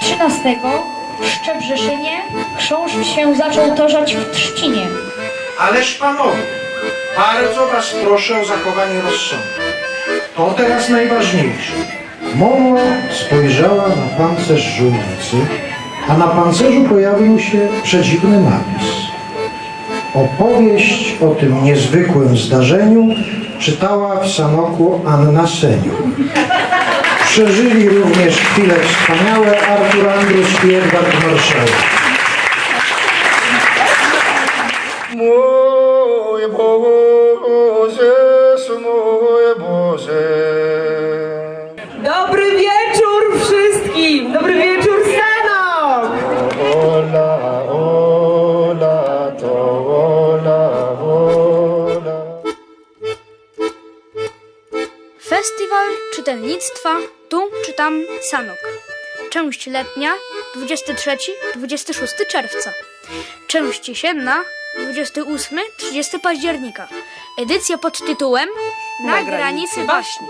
13 w Szczebrzeszynie chrząszcz się zaczął torzać w trzcinie. Ależ panowie, bardzo was proszę o zachowanie rozsądku. To teraz najważniejsze. Momo spojrzała na pancerz żółnicy, a na pancerzu pojawił się przedziwny napis. Opowieść o tym niezwykłym zdarzeniu czytała w Sanoku Anna Senior. Przeżyli również chwile wspaniałe Artur Andrus i Edward Marszałek. Mój Boże, Boże. Festiwal czytelnictwa Tu czytam Sanok. Część letnia 23-26 czerwca. Część jesienna 28-30 października. Edycja pod tytułem Na, granicy baśni.